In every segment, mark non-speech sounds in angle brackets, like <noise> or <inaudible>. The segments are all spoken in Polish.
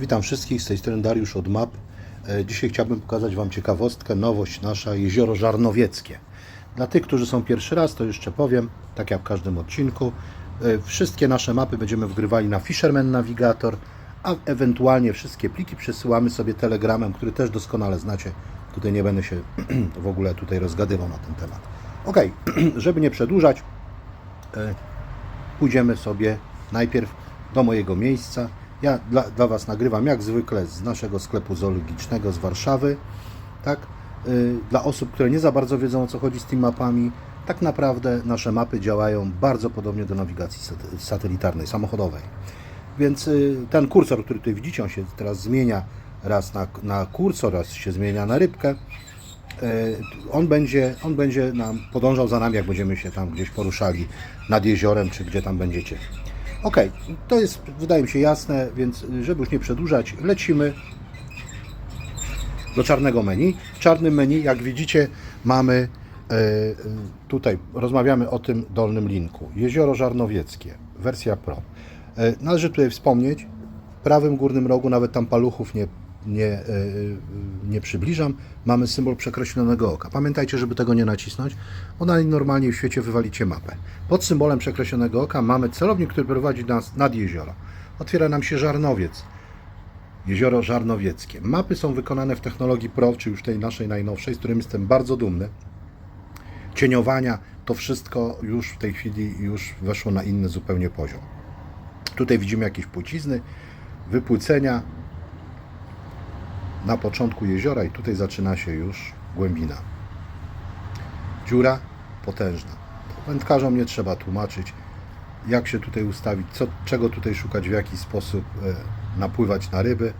Witam wszystkich, z tej strony Dariusz od MAP. E, Dzisiaj chciałbym pokazać Wam ciekawostkę, nowość nasza, jezioro Żarnowieckie. Dla tych, którzy są pierwszy raz, to jeszcze powiem, tak jak w każdym odcinku, e, wszystkie nasze mapy będziemy wgrywali na Fisherman Navigator, a ewentualnie wszystkie pliki przesyłamy sobie telegramem, który też doskonale znacie. Tutaj nie będę się <clears throat> w ogóle tutaj rozgadywał na ten temat. Ok, <clears throat> żeby nie przedłużać, e, pójdziemy sobie najpierw do mojego miejsca. Ja dla, dla Was nagrywam jak zwykle z naszego sklepu zoologicznego z Warszawy. Tak? Yy, Dla osób, które nie za bardzo wiedzą o co chodzi z tymi mapami, tak naprawdę nasze mapy działają bardzo podobnie do nawigacji sat- satelitarnej, samochodowej. Więc y, ten kursor, który tutaj widzicie, on się teraz zmienia raz na, na kursor, raz się zmienia na rybkę. Y, On będzie, on będzie nam podążał za nami, jak będziemy się tam gdzieś poruszali nad jeziorem, czy gdzie tam będziecie. Ok, to jest, wydaje mi się, jasne, więc y, żeby już nie przedłużać, lecimy do czarnego menu. W czarnym menu, jak widzicie, mamy e, e, tutaj, rozmawiamy o tym dolnym linku. Jezioro Żarnowieckie, wersja Pro. E, Należy tutaj wspomnieć, w prawym górnym rogu, nawet tam paluchów nie, nie, e, nie przybliżam, mamy symbol przekreślonego oka. Pamiętajcie, żeby tego nie nacisnąć, bo najnormalniej w świecie wywalicie mapę. Pod symbolem przekreślonego oka mamy celownik, który prowadzi nas nad jezioro. Otwiera nam się Żarnowiec. Jezioro Żarnowieckie. Mapy są wykonane w technologii PRO, czy już tej naszej najnowszej, z którym jestem bardzo dumny. Cieniowania, to wszystko już w tej chwili już weszło na inny zupełnie poziom. Tutaj widzimy jakieś płcizny, wypłycenia na początku jeziora i tutaj zaczyna się już głębina. Dziura potężna. Wędkarzom nie trzeba tłumaczyć, jak się tutaj ustawić, co, czego tutaj szukać, w jaki sposób e, napływać na ryby.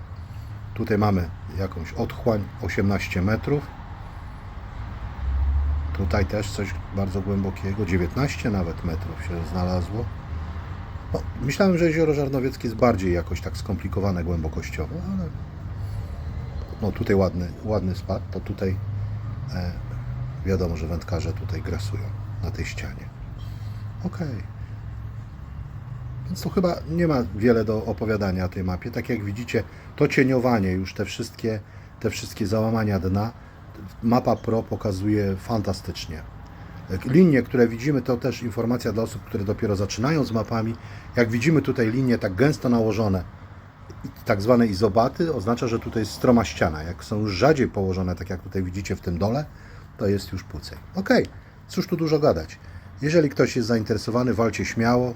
Tutaj mamy jakąś otchłań 18 metrów. Tutaj też coś bardzo głębokiego, 19 nawet metrów się znalazło. No, myślałem, że jezioro Żarnowieckie jest bardziej jakoś tak skomplikowane głębokościowo, ale no tutaj ładny, ładny spad, to tutaj e, wiadomo, że wędkarze tutaj grasują na tej ścianie. Okej. Więc tu chyba nie ma wiele do opowiadania o tej mapie. Tak jak widzicie, to cieniowanie, już te wszystkie, te wszystkie załamania dna, mapa Pro pokazuje fantastycznie. Linie, które widzimy, to też informacja dla osób, które dopiero zaczynają z mapami. Jak widzimy tutaj linie tak gęsto nałożone, tak zwane izobaty, oznacza, że tutaj jest stroma ściana. Jak są już rzadziej położone, tak jak tutaj widzicie w tym dole, to jest już pucej. Ok, cóż tu dużo gadać. Jeżeli ktoś jest zainteresowany, walcie śmiało.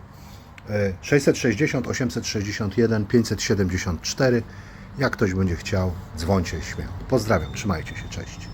E, 660, 861, 574. Jak ktoś będzie chciał, dzwońcie śmiało. Pozdrawiam, trzymajcie się, cześć.